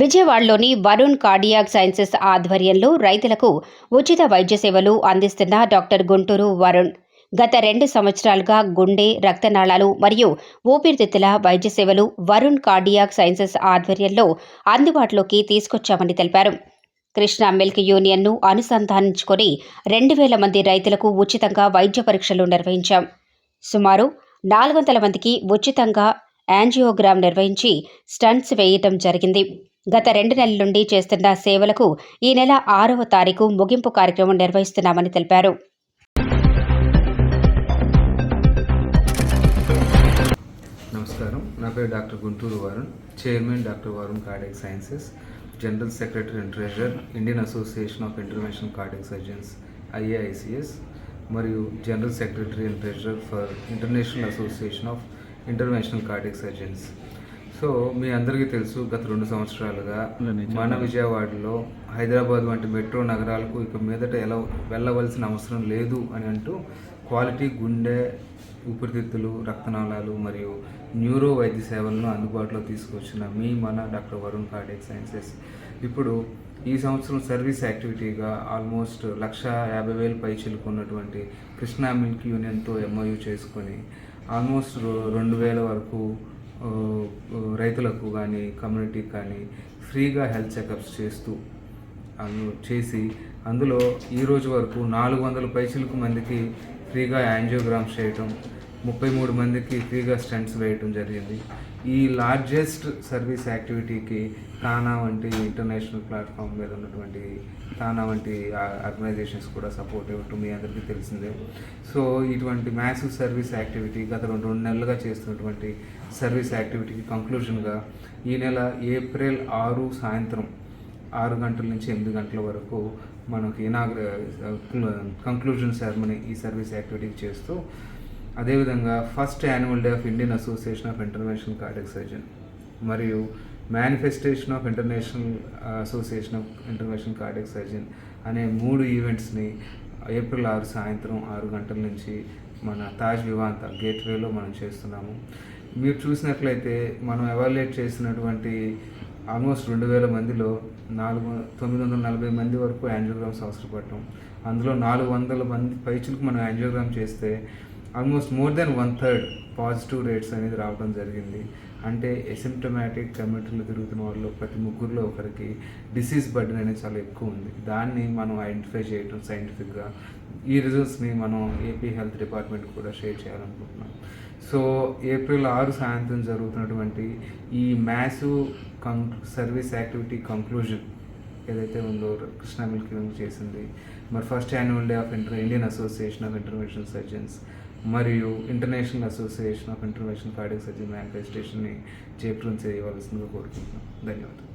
విజయవాడలోని Varun cardiac sciences ఆధ్వర్యంలో రైతులకు ఉచిత వైద్య సేవలు అందిస్తున్న డాక్టర్ గుంటూరు వరుణ్. గత రెండు సంవత్సరాలుగా గుండె రక్తనాళాలు మరియు ఊపిరితిత్తుల వైద్య సేవలు వరుణ్ కార్డియాక్ సైన్సెస్ ఆధ్వర్యంలో అందుబాటులోకి తీసుకొచ్చామని తెలిపారు. కృష్ణా మిల్క్ యూనియన్ను అనుసంధానించుకొని రెండు వేల మంది రైతులకు ఉచితంగా వైద్య పరీక్షలు నిర్వహించాం. సుమారు నాలుగు వందల మందికి ఉచితంగా యాంజియోగ్రామ్ నిర్వహించి స్టంట్స్ వేయటం జరిగింది. గత రెండు నెలల నుండి చేస్తున్న సేవలకు ఈ నెల ఆరవ తారీఖు ముగింపు కార్యక్రమం నిర్వహిస్తున్నామని తెలిపారు. నమస్కారం. నా పేరు doctor Guntur Varun chairman doctor Varun cardiac sciences general secretary and treasurer Indian association of international cardiac surgeons IAICS మరియు general secretary and treasurer for international association of international cardiac surgeons. So మీ అందరికీ తెలుసు గత రెండు సంవత్సరాలుగా మన విజయవాడలో హైదరాబాద్ వంటి metro నగరాలకు ఇక మీదట ఎలా వెళ్ళవలసిన అవసరం లేదు అని అంటూ క్వాలిటీ గుండె ఊపిరితిత్తులు రక్తనాళాలు మరియు న్యూరో వైద్య సేవలను అందుబాటులో తీసుకొచ్చిన మీ మన డాక్టర్ వరుణ్ కార్డియక్ సైన్సెస్. ఇప్పుడు ఈ సంవత్సరం సర్వీస్ యాక్టివిటీగా ఆల్మోస్ట్ లక్ష యాభై వేలు పై చిలుకున్నటువంటి కృష్ణా మిల్క్ యూనియన్తో ఎంఓయూ చేసుకొని ఆల్మోస్ట్ రెండు వేల వరకు రైతులకు కానీ కమ్యూనిటీకి కానీ ఫ్రీగా హెల్త్ చెకప్స్ చేస్తూ అందు చేసి అందులో ఈరోజు వరకు నాలుగు వందల పైసలకు మందికి ఫ్రీగా యాంజియోగ్రామ్స్ చేయటం ముప్పై మూడు మందికి ఫ్రీగా స్టంట్స్ వేయటం జరిగింది. ఈ లార్జెస్ట్ సర్వీస్ యాక్టివిటీకి తానా వంటి ఇంటర్నేషనల్ ప్లాట్ఫామ్ మీద ఉన్నటువంటి తానా వంటి ఆర్గనైజేషన్స్ కూడా సపోర్ట్ ఇవ్వటం మీ అందరికీ తెలిసిందే. సో ఇటువంటి మ్యాసివ్ సర్వీస్ యాక్టివిటీ గత రెండు రెండు నెలలుగా చేస్తున్నటువంటి సర్వీస్ యాక్టివిటీకి కంక్లూషన్గా ఈ నెల ఏప్రిల్ ఆరు సాయంత్రం ఆరు గంటల నుంచి ఎనిమిది గంటల వరకు మనకి ఇనాగ్ర కంక్లూజన్ సెరమనీ ఈ సర్వీస్ యాక్టివిటీకి చేస్తూ అదేవిధంగా first annual day of Indian association of international cardiac surgeon మరియు manifestation of international association of international cardiac surgeon అనే మూడు ఈవెంట్స్ని ఏప్రిల్ ఆరు సాయంత్రం ఆరు గంటల నుంచి మన తాజ్ వివాంత గేట్వేలో మనం చేస్తున్నాము. మీరు చూసినట్లయితే మనం ఎవాల్యుయేట్ చేసినటువంటి ఆల్మోస్ట్ రెండు వేల మందిలో నాలుగు తొమ్మిది వందల నలభై మంది వరకు యాంజియోగ్రామ్స్ అవసరపడటం. అందులో నాలుగు వందల మంది పైచులకు మనం యాంజియోగ్రామ్ చేస్తే almost more than one third positive rates అనేది రావడం జరిగింది. అంటే ఎసిమ్టమాటిక్ కమ్యూనిటీలో తిరుగుతున్న వాళ్ళు ప్రతి ముగ్గురులో ఒకరికి డిసీజ్ బర్డెన్ అనేది చాలా ఎక్కువ ఉంది. దాన్ని మనం ఐడెంటిఫై చేయటం సైంటిఫిక్గా ఈ రిజల్ట్స్ని మనం ఏపీ హెల్త్ డిపార్ట్మెంట్ కూడా షేర్ చేయాలనుకుంటున్నాం. సో ఏప్రిల్ ఆరు సాయంత్రం జరుగుతున్నటువంటి ఈ massive cum service activity conclusion ఏదైతే ఉందో కృష్ణా మిల్క్ చేసింది. మరి first annual day of inter Indian association of international surgeons మరియు international association of international cardiac surgeon మేనిఫెస్టేషన్ని జయప్రదం చేయవలసిందిగా కోరుకుంటున్నాం. ధన్యవాదాలు.